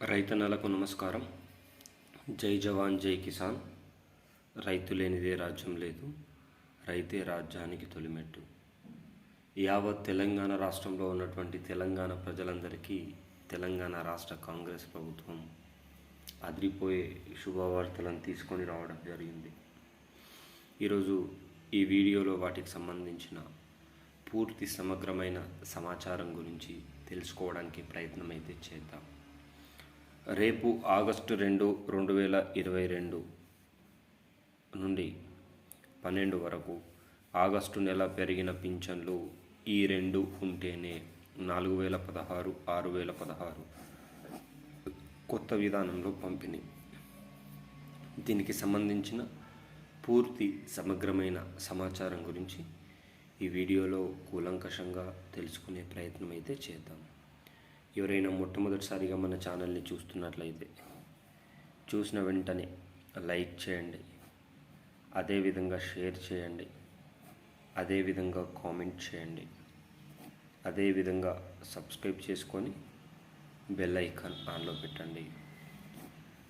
రైతన్నలకు నమస్కారం. జై జవాన్ జై కిసాన్. రైతు లేనిదే రాజ్యం లేదు. రైతే రాజ్యానికి తొలిమెట్టు. యావత్ తెలంగాణ రాష్ట్రంలో ఉన్నటువంటి తెలంగాణ ప్రజలందరికీ తెలంగాణ రాష్ట్ర కాంగ్రెస్ ప్రభుత్వం అదిరిపోయే శుభవార్తలను తీసుకొని రావడం జరిగింది. ఈరోజు ఈ వీడియోలో వాటికి సంబంధించిన పూర్తి సమగ్రమైన సమాచారం గురించి తెలుసుకోవడానికి ప్రయత్నం అయితే చేద్దాం. రేపు ఆగస్టు రెండు రెండు వేల ఇరవై రెండు నుండి పన్నెండు వరకు ఆగస్టు నెల పెరిగిన పింఛన్లు ఈ రెండు ఉంటేనే నాలుగు వేల పదహారు ఆరు వేల పదహారు కొత్త విధానంలో పంపిణీ. దీనికి సంబంధించిన పూర్తి సమగ్రమైన సమాచారం గురించి ఈ వీడియోలో కూలంకషంగా తెలుసుకునే ప్రయత్నం అయితే చేద్దాం. ఎవరైనా మొట్టమొదటిసారిగా మన ఛానల్ని చూస్తున్నట్లయితే చూసిన వెంటనే లైక్ చేయండి. అదేవిధంగా షేర్ చేయండి. అదేవిధంగా కామెంట్ చేయండి. అదేవిధంగా సబ్స్క్రైబ్ చేసుకొని బెల్ ఐకాన్ ఆన్లో పెట్టండి.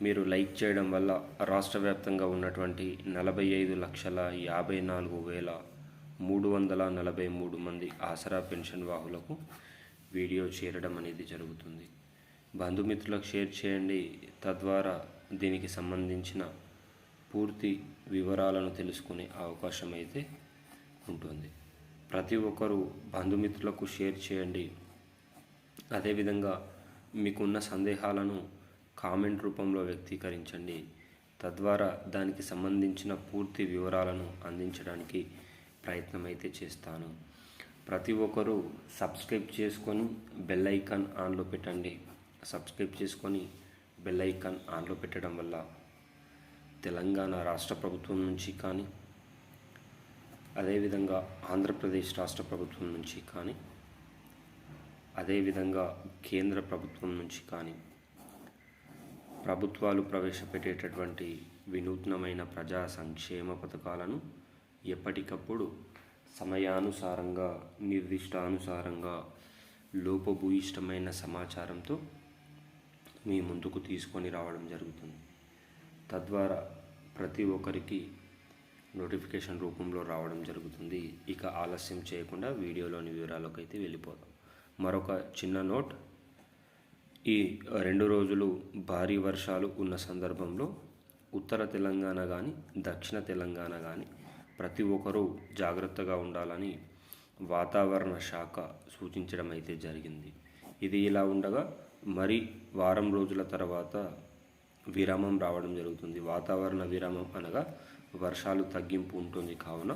మీరు లైక్ చేయడం వల్ల రాష్ట్ర వ్యాప్తంగా ఉన్నటువంటి నలభై ఐదు లక్షల యాభై నాలుగు వేల మూడు వందల నలభై మూడు మంది ఆసరా పెన్షన్ వాహులకు వీడియో చేరడం అనేది జరుగుతుంది. బంధుమిత్రులకు షేర్ చేయండి. తద్వారా దీనికి సంబంధించిన పూర్తి వివరాలను తెలుసుకునే అవకాశం అయితే ఉంటుంది. ప్రతి ఒక్కరూ బంధుమిత్రులకు షేర్ చేయండి. అదేవిధంగా మీకున్న సందేహాలను కామెంట్ రూపంలో వ్యక్తీకరించండి. తద్వారా దానికి సంబంధించిన పూర్తి వివరాలను అందించడానికి ప్రయత్నం అయితే చేస్తాను. ప్రతి ఒక్కరూ సబ్స్క్రైబ్ చేసుకొని బెల్ ఐకాన్ ఆన్లో పెట్టండి. సబ్స్క్రైబ్ చేసుకొని బెల్ ఐకాన్ ఆన్లో పెట్టడం వల్ల తెలంగాణ రాష్ట్ర ప్రభుత్వం నుంచి కానీ అదేవిధంగా ఆంధ్రప్రదేశ్ రాష్ట్ర ప్రభుత్వం నుంచి కానీ అదేవిధంగా కేంద్ర ప్రభుత్వం నుంచి కానీ ప్రభుత్వాలు ప్రవేశపెట్టేటటువంటి వినూత్నమైన ప్రజా సంక్షేమ పథకాలను ఎప్పటికప్పుడు సమయానుసారంగా నిర్దిష్టానుసారంగా లోపభూయిష్టమైన సమాచారంతో మీ ముందుకు తీసుకొని రావడం జరుగుతుంది. తద్వారా ప్రతి ఒక్కరికి నోటిఫికేషన్ రూపంలో రావడం జరుగుతుంది. ఇక ఆలస్యం చేయకుండా వీడియోలోని వివరాలకు అయితే వెళ్ళిపోదాం. మరొక చిన్న నోట్. ఈ రెండు రోజులు భారీ వర్షాలు ఉన్న సందర్భంలో ఉత్తర తెలంగాణ కానీ దక్షిణ తెలంగాణ కానీ ప్రతి ఒక్కరూ జాగ్రత్తగా ఉండాలని వాతావరణ శాఖ సూచించడం అయితే జరిగింది. ఇది ఇలా ఉండగా మరి వారం రోజుల తర్వాత విరామం రావడం జరుగుతుంది. వాతావరణ విరామం అనగా వర్షాలు తగ్గింపు ఉంటుంది కావున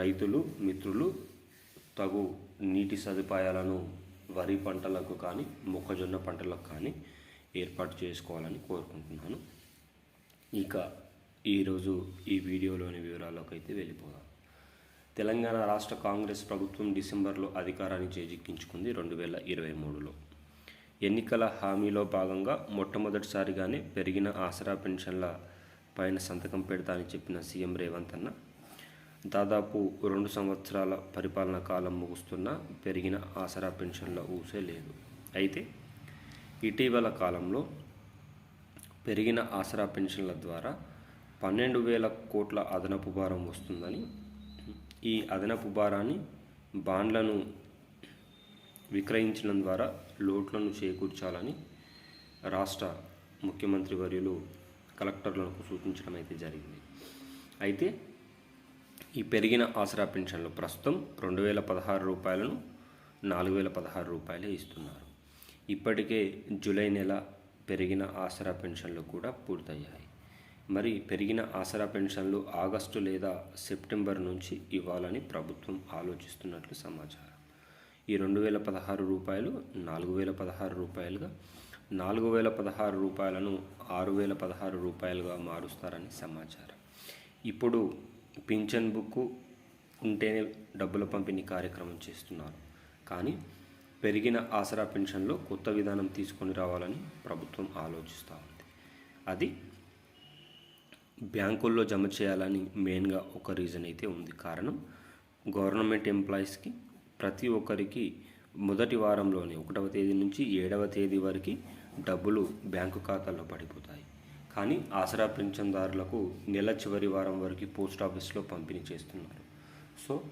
రైతులు మిత్రులు తగు నీటి సదుపాయాలను వరి పంటలకు కానీ మొక్కజొన్న పంటలకు కానీ ఏర్పాటు చేసుకోవాలని కోరుకుంటున్నాను. ఇక ఈరోజు ఈ వీడియోలోని వివరాల్లోకి అయితే వెళ్ళిపోదాం. తెలంగాణ రాష్ట్ర కాంగ్రెస్ ప్రభుత్వం డిసెంబర్లో అధికారాన్ని చేజిక్కించుకుంది రెండు వేల ఇరవై మూడులో. ఎన్నికల హామీలో భాగంగా మొట్టమొదటిసారిగానే పెరిగిన ఆసరా పెన్షన్ల పైన సంతకం పెడతా అని చెప్పిన సీఎం రేవంత్ అన్న దాదాపు రెండు సంవత్సరాల పరిపాలన కాలం ముగుస్తున్నా పెరిగిన ఆసరా పెన్షన్ల ఊసే లేదు. అయితే ఇటీవల కాలంలో పెరిగిన ఆసరా పెన్షన్ల ద్వారా పన్నెండు వేల కోట్ల అదనపు భారం వస్తుందని ఈ అదనపు భారాన్ని బాండ్లను విక్రయించడం ద్వారా లోట్లను చేకూర్చాలని రాష్ట్ర ముఖ్యమంత్రి వర్యులు కలెక్టర్లకు సూచించడం అయితే జరిగింది. అయితే ఈ పెరిగిన ఆసరా పెన్షన్లు ప్రస్తుతం రెండు వేల పదహారు రూపాయలను నాలుగు వేల పదహారు రూపాయలే ఇస్తున్నారు. ఇప్పటికే జూలై నెల పెరిగిన ఆసరా పెన్షన్లు కూడా పూర్తయ్యాయి. మరి పెరిగిన ఆసరా పెన్షన్లు ఆగస్టు లేదా సెప్టెంబర్ నుంచి ఇవ్వాలని ప్రభుత్వం ఆలోచిస్తున్నట్లు సమాచారం. ఈ రెండు వేల పదహారు రూపాయలు నాలుగు వేల పదహారు రూపాయలుగా నాలుగు వేల పదహారు రూపాయలను ఆరు వేల పదహారు రూపాయలుగా మారుస్తారని సమాచారం. ఇప్పుడు పింఛన్ బుక్ ఉంటేనే డబ్బుల పంపిణీ కార్యక్రమం చేస్తున్నారు. కానీ పెరిగిన ఆసరా పెన్షన్లో కొత్త విధానం తీసుకొని రావాలని ప్రభుత్వం ఆలోచిస్తూ ఉంది. అది బ్యాంకుల్లో జమ చేయాలని మెయిన్గా ఒక రీజన్ అయితే ఉంది. కారణం గవర్నమెంట్ ఎంప్లాయీస్కి ప్రతి ఒక్కరికి మొదటి వారంలోనే ఒకటవ తేదీ నుంచి ఏడవ తేదీ వరకు డబ్బులు బ్యాంకు ఖాతాల్లో పడిపోతాయి. కానీ ఆసరా పింఛన్దారులకు నెల చివరి వారం వరకు పోస్ట్ ఆఫీస్లో పంపిణీ చేస్తున్నారు. సో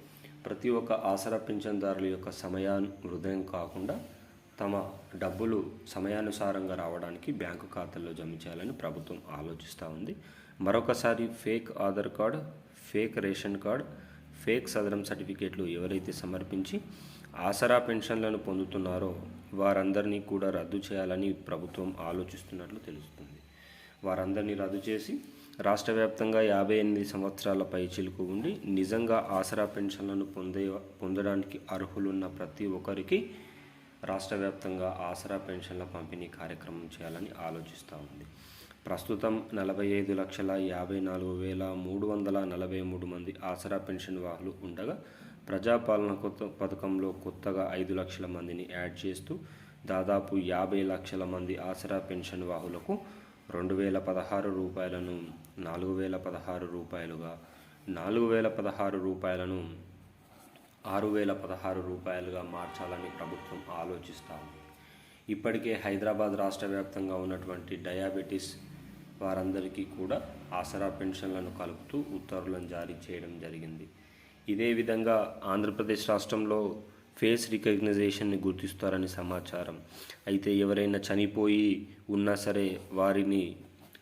ప్రతి ఒక్క ఆసరా పింఛన్దారుల యొక్క సమయాన్ని హృదయం కాకుండా తమ డబ్బులు సమయానుసారంగా రావడానికి బ్యాంకు ఖాతాల్లో జమ చేయాలని ప్రభుత్వం ఆలోచిస్తూ ఉంది. మరొకసారి fake Aadhaar card fake ration card fake Sadaram సర్టిఫికేట్లు ఎవరైతే సమర్పించి ఆసరా పెన్షన్లను పొందుతున్నారో వారందరినీ కూడా రద్దు చేయాలని ప్రభుత్వం ఆలోచిస్తున్నట్లు తెలుస్తుంది. వారందరినీ రద్దు చేసి రాష్ట్ర వ్యాప్తంగా యాభై ఎనిమిది సంవత్సరాల పైచిలుకు ఉండి నిజంగా ఆసరా పెన్షన్లను పొందే పొందడానికి అర్హులున్న ప్రతి ఒక్కరికి రాష్ట్ర వ్యాప్తంగా ఆసరా పెన్షన్ల పంపిణీ కార్యక్రమం చేయాలని ఆలోచిస్తూ ఉంది. ప్రస్తుతం నలభై ఐదు లక్షల యాభై నాలుగు వేల మూడు వందల నలభై మూడు మంది ఆసరా పెన్షన్ వాహులు ఉండగా ప్రజాపాలన కొత్త పథకంలో కొత్తగా ఐదు లక్షల మందిని యాడ్ చేస్తూ దాదాపు యాభై లక్షల మంది ఆసరా పెన్షన్ వాహులకు రెండు వేల పదహారు రూపాయలను నాలుగు వేల పదహారు రూపాయలుగా నాలుగు వేల పదహారు రూపాయలను ఆరు వేల పదహారు రూపాయలుగా మార్చాలని ప్రభుత్వం ఆలోచిస్తూ ఉంది ఇప్పటికే హైదరాబాద్ రాష్ట్ర వ్యాప్తంగా ఉన్నటువంటి డయాబెటీస్ వారందరికీ కూడా ఆసరా పెన్షన్లను కలుపుతూ ఉత్తర్వులను జారీ చేయడం జరిగింది. ఇదే విధంగా ఆంధ్రప్రదేశ్ రాష్ట్రంలో ఫేస్ రికగ్నైజేషన్ని గుర్తిస్తారని సమాచారం. అయితే ఎవరైనా చనిపోయి ఉన్నా సరే వారిని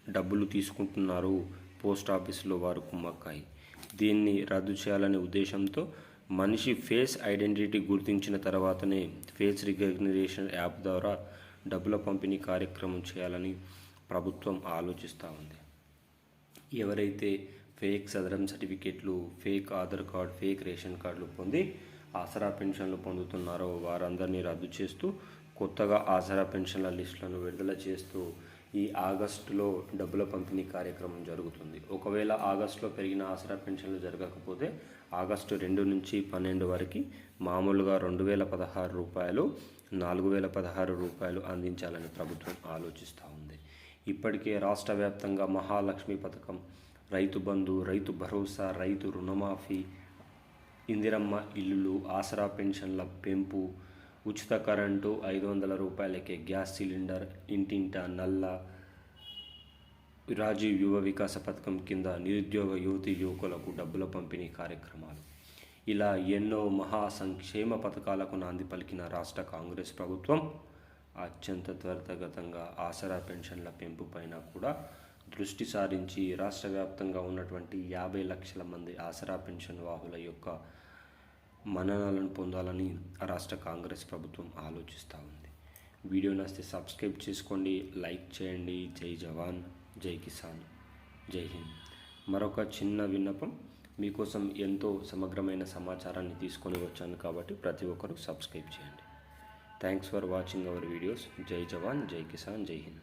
డబ్బులు తీసుకుంటున్నారు పోస్ట్ ఆఫీసులో వారు కుమ్మక్కాయి. దీన్ని రద్దు చేయాలనే ఉద్దేశంతో మనిషి ఫేస్ ఐడెంటిటీ గుర్తించిన తర్వాతనే ఫేస్ రికగ్నైజేషన్ యాప్ ద్వారా డబ్బుల పంపిణీ కార్యక్రమం చేయాలని ప్రభుత్వం ఆలోచిస్తూ ఉంది. ఎవరైతే ఫేక్ సదరం సర్టిఫికేట్లు fake Aadhaar card fake ration కార్డులు పొంది ఆసరా పెన్షన్లు పొందుతున్నారో వారందరినీ రద్దు చేస్తూ కొత్తగా ఆసరా పెన్షన్ల లిస్టులను విడుదల చేస్తూ ఈ ఆగస్టులో డబ్బుల పంపిణీ కార్యక్రమం జరుగుతుంది. ఒకవేళ ఆగస్టులో పెరిగిన ఆసరా పెన్షన్లు జరగకపోతే ఆగస్టు రెండు నుంచి పన్నెండు వరకు మామూలుగా రెండు వేల పదహారు రూపాయలు నాలుగు వేల పదహారు రూపాయలు అందించాలని ప్రభుత్వం ఆలోచిస్తూ ఉంది. ఇప్పటికే రాష్ట్ర వ్యాప్తంగా మహాలక్ష్మి పథకం. రైతు బంధు రైతు భరోసా రైతు రుణమాఫీ ఇందిరమ్మ ఇల్లులు ఆసరా పెన్షన్ల పెంపు ఉచిత కరెంటు ఐదు వందల రూపాయలకే గ్యాస్ సిలిండర్ ఇంటింట నల్ల రాజీవ్ యువ వికాస పథకం కింద నిరుద్యోగ యువతి యువకులకు డబ్బుల పంపిణీ కార్యక్రమాలు. ఇలా ఎన్నో మహా సంక్షేమ పథకాలకు నాంది పలికిన రాష్ట్ర కాంగ్రెస్ ప్రభుత్వం. అత్యంత త్వరితగతంగా ఆసరా పెన్షన్ల పెంపుపైన కూడా దృష్టి సారించి రాష్ట్ర వ్యాప్తంగా ఉన్నటువంటి యాభై లక్షల మంది ఆసరా పెన్షన్ వాహుల యొక్క మన్ననలను పొందాలని రాష్ట్ర కాంగ్రెస్ ప్రభుత్వం ఆలోచిస్తూ ఉంది. వీడియో నచ్చితే సబ్స్క్రైబ్ చేసుకోండి లైక్ చేయండి. జై జవాన్ జై కిసాన్ జై హింద్. మరొక చిన్న విన్నపం మీకోసం ఎంతో సమగ్రమైన సమాచారాన్ని తీసుకొని వచ్చాను కాబట్టి ప్రతి ఒక్కరూ సబ్స్క్రైబ్ చేయండి. Thanks for watching our videos జై జవాన్ జై కిసాన్ జై హింద్